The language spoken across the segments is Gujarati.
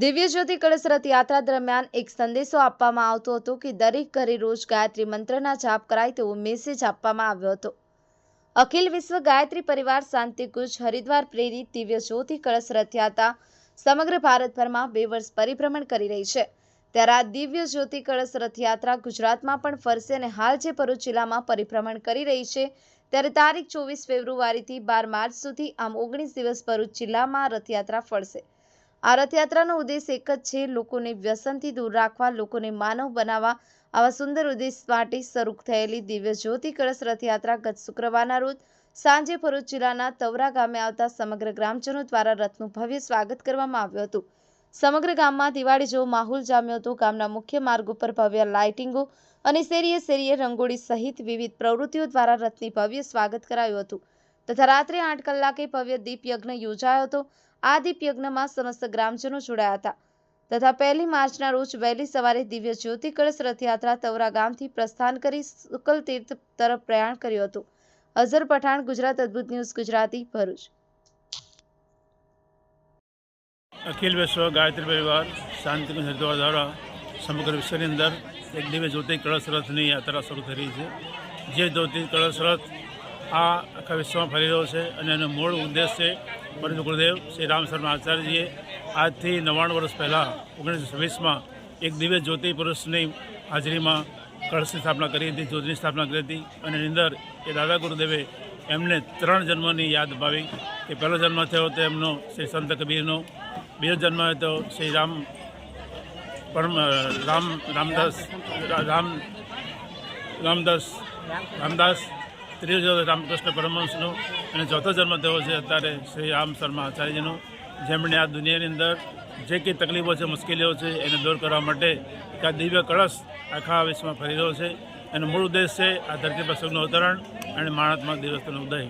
દિવ્ય જ્યોતિ કળશ રથયાત્રા દરમિયાન એક સંદેશો આપવામાં આવતો હતો કે દરેક ઘરે રોજ ગાયત્રી મંત્રના જાપ કરાય તેવો મેસેજ આપવામાં આવ્યો હતો. અખિલ વિશ્વ ગાયત્રી પરિવાર શાંતિકુજ હરિદ્વાર પ્રેરિત દિવ્ય જ્યોતિ કળશ રથયાત્રા સમગ્ર ભારતભરમાં બે વર્ષ પરિભ્રમણ કરી રહી છે. ત્યારે આ દિવ્ય જ્યોતિ કળશ રથયાત્રા ગુજરાતમાં પણ ફરશે અને હાલ જે ભરૂચ જિલ્લામાં પરિભ્રમણ કરી રહી છે, ત્યારે તારીખ ચોવીસ ફેબ્રુઆરીથી બાર માર્ચ સુધી આમ ઓગણીસ દિવસ ભરૂચ જિલ્લામાં રથયાત્રા ફરશે. આ રથયાત્રાનો ઉદ્દેશ એક જ છે, લોકોને વ્યસનથી દૂર રાખવા, લોકોને માનવ બનાવવા. આવા સુંદર ઉદ્દેશ માટે શરૂ થયેલી દિવ્ય જ્યોતિ કળશ રથયાત્રા ગત શુક્રવારના રોજ સાંજે ભરૂચ જિલ્લાના તવરા ગામે આવતા સમગ્ર ગ્રામજનો દ્વારા રથનું ભવ્ય સ્વાગત કરવામાં આવ્યું હતું. સમગ્ર ગામમાં દિવાળી જેવો માહોલ જામ્યો હતો. ગામના મુખ્ય માર્ગ ઉપર ભવ્ય લાઇટિંગો અને શેરીએ શેરીએ રંગોળી સહિત વિવિધ પ્રવૃત્તિઓ દ્વારા રથની ભવ્ય સ્વાગત કરાયું હતું. તથા રાત્રે આઠ કલાકે ભવ્ય દીપયજ્ઞ યોજાયો હતો. આ દીપયજ્ઞમાં સમસ્ત ગ્રામજનો જોડાયા હતા. તથા પહેલી માર્ચના રોજ વહેલી સવારે દિવ્ય જ્યોતિ કળશ રથયાત્રા તવરા ગામથી પ્રસ્થાન કરી શુકલ તીર્થ તરફ પ્રયાણ કર્યું હતું. અઝર પઠાણ, ગુજરાત અદ્ભુત ન્યૂઝ, ગુજરાતી ભરૂચ. અખિલ વિશ્વ ગાયત્રી પરિવાર શાંતિકુંજ હરિદ્વાર દ્વારા સમગ્ર વિશ્વની અંદર એક દિવ્ય જ્યોતિ કળશ રથની યાત્રા શરૂ થઈ રહી છે. જે જ્યોતિ કળશ રથ આ આખા વિશ્વમાં ફરી રહ્યો છે અને એનો મૂળ ઉદ્દેશ છે પરમ ગુરુદેવ શ્રી રામ શર્મા આચાર્યજીએ આજથી નવ્વાણું વર્ષ પહેલાં ઓગણીસો છવ્વીસમાં એક દિવ્ય જ્યોતિ પુરુષની હાજરીમાં કળશની સ્થાપના કરી હતી, જ્યોતિની સ્થાપના કરી હતી અને એની અંદર એ દાદા ગુરુદેવે એમને ત્રણ જન્મની યાદ અપાવી કે પહેલો જન્મ થયો તો એમનો શ્રી સંત કબીરનો, બીજો જન્મ હતો શ્રી રામ પરમ રામ રામદાસ રામ, રામદાસ રામદાસ ત્રીજો રામકૃષ્ણ પરમહંસનો અને ચોથો જન્મ થયો છે અત્યારે શ્રી રામ શર્મા આચાર્યજીનો જેમણે આ દુનિયાની અંદર જે કંઈ તકલીફો છે, મુશ્કેલીઓ છે, એને દૂર કરવા માટે આ દિવ્ય કળશ આખા વિશ્વમાં ફરી રહ્યો છે. એનો મૂળ ઉદ્દેશ છે આ ધરતી પર સૌનું અવતરણ અને માણસમાં દિવસનો ઉદય.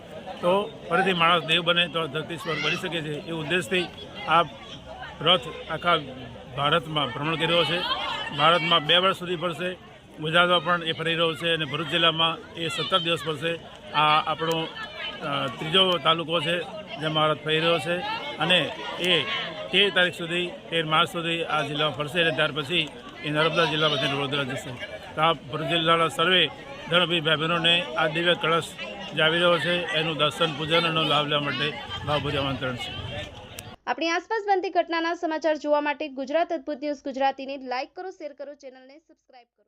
તો ફરીથી માણસ દેવ બને તો ધરતી સ્વર્ગ બની શકે છે એ ઉદ્દેશથી આ રથ આખા ભારતમાં ભ્રમણ કર્યો છે. ભારતમાં બે વર્ષ સુધી ફરશે. ગુજરાતમાં પણ એ ફરી રહ્યો છે અને ભરૂચ જિલ્લામાં એ સત્તર દિવસ ફરશે આ આપણો ત્રીજો તાલુકો છે જેમાં રથ ફરી રહ્યો છે. અને એ તેર તારીખ સુધી, તેર માર્ચ સુધી આ જિલ્લામાં ફરશે અને ત્યાર પછી એ નર્મદા જિલ્લા પછી વડોદરા જશે. તો આ ભરૂચ જિલ્લાના સર્વે ધર્મભી ભાઈ બહેનોને આ દિવ્ય કળશ જે આવી રહ્યો છે, એનું દર્શન પૂજન એનો લાભ લેવા માટે ભાવભર્યું આમંત્રણ છે. આપણી આસપાસ બનતી ઘટનાના સમાચાર જોવા માટે ગુજરાત અદ્ભુત ન્યૂઝ ગુજરાતીને લાઇક કરો, શેર કરો, ચેનલને સબસ્ક્રાઇબ કરો.